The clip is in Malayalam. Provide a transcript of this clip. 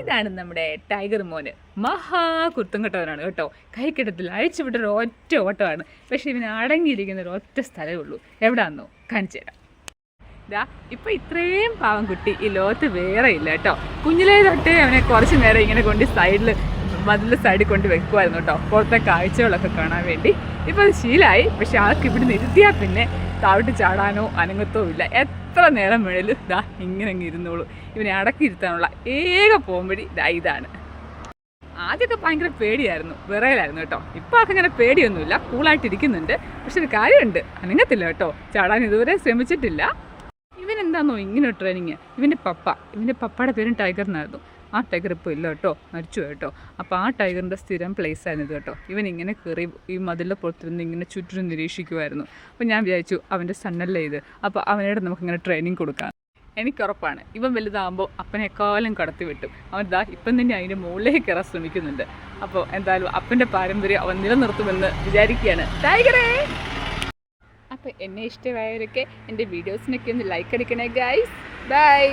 ഇതാണ് നമ്മുടെ ടൈഗർ മോന്. മഹാ കുത്തും കെട്ടവനാണ് കേട്ടോ. കൈക്കിടത്തിൽ അഴിച്ചുവിട്ട ഒരു ഒറ്റ ഓട്ടമാണ്. പക്ഷെ ഇവന് അടങ്ങിയിരിക്കുന്ന ഒരു ഒറ്റ സ്ഥലമേ ഉള്ളൂ. എവിടാന്നോ കാണിച്ചു തരാം. ഇതാ ഇപ്പൊ ഇത്രയും പാവം കുട്ടി ഈ ലോകത്ത് വേറെ ഇല്ല കേട്ടോ. കുഞ്ഞിലേ തൊട്ട് അവനെ കുറച്ച് നേരം ഇങ്ങനെ കൊണ്ട് സൈഡിൽ മതിലിന്റെ സൈഡിൽ കൊണ്ട് വെക്കുമായിരുന്നു കേട്ടോ. പുറത്തെ കാഴ്ചകളൊക്കെ കാണാൻ വേണ്ടി. ഇപ്പൊ അത് ശീലമായി പക്ഷെ ആൾക്ക് ഇവിടെ നിർത്തിയാൽ പിന്നെ താവിട്ട് ചാടാനോ അനങ്ങത്തോ ഇല്ല. എത്ര നേരം വേണേലും ഇതാ ഇങ്ങനെ അങ്ങ് ഇരുന്നോളൂ. ഇവനെ അടക്കി ഇരുത്താനുള്ള ഏക പോംവഴി ഇതാ ഇതാണ്. ആദ്യമൊക്കെ ഭയങ്കര പേടിയായിരുന്നു. വിറയലായിരുന്നു കേട്ടോ. ഇപ്പോൾ ആൾക്ക് ഇങ്ങനെ പേടിയൊന്നുമില്ല. കൂളായിട്ട് ഇരിക്കുന്നുണ്ട്. പക്ഷെ ഒരു കാര്യമുണ്ട്. അനങ്ങത്തില്ല കേട്ടോ. ചാടാൻ ഇതുവരെ ശ്രമിച്ചിട്ടില്ല. ഇവൻ ഇങ്ങനെ ട്രെയിനിങ് ഇവന്റെ പപ്പ. ഇവന്റെ പപ്പയുടെ പേരും ടൈഗർ എന്നായിരുന്നു. ആ ടൈഗർ ഇപ്പോൾ ഇല്ല കേട്ടോ മരിച്ചു കേട്ടോ. അപ്പോൾ ആ ടൈഗറിന്റെ സ്ഥിരം പ്ലേസ് ആയിരുന്നു ഇത് കേട്ടോ. ഇവൻ ഇങ്ങനെ കയറി ഈ മതിലിന്റെ പുറത്തിരുന്ന് ഇങ്ങനെ ചുറ്റും നിരീക്ഷിക്കുമായിരുന്നു അപ്പോൾ ഞാൻ വിചാരിച്ചു അവന്റെ സണ്ണല്ലേ ഇത്. അപ്പോൾ അവനോട് നമുക്കിങ്ങനെ ട്രെയിനിങ് കൊടുക്കാം. എനിക്ക് എനിക്കുറപ്പാണ് ഇവൻ വലുതാകുമ്പോൾ അപ്പനെക്കാലം കടത്തി വിട്ടും. അവൻ ദാ ഇപ്പം തന്നെ അതിന്റെ മുകളിലേക്ക് കയറാൻ ശ്രമിക്കുന്നുണ്ട്. അപ്പോൾ എന്തായാലും അപ്പന്റെ പാരമ്പര്യം അവൻ നിലനിർത്തുമെന്ന് വിചാരിക്കുകയാണ്. ടൈഗറേ അപ്പോൾ എന്നെ ഇഷ്ടമായവരൊക്കെ എന്റെ വീഡിയോസിനൊക്കെ ഒന്ന് ലൈക്ക് അടിക്കണേ ഗൈസ് ബൈ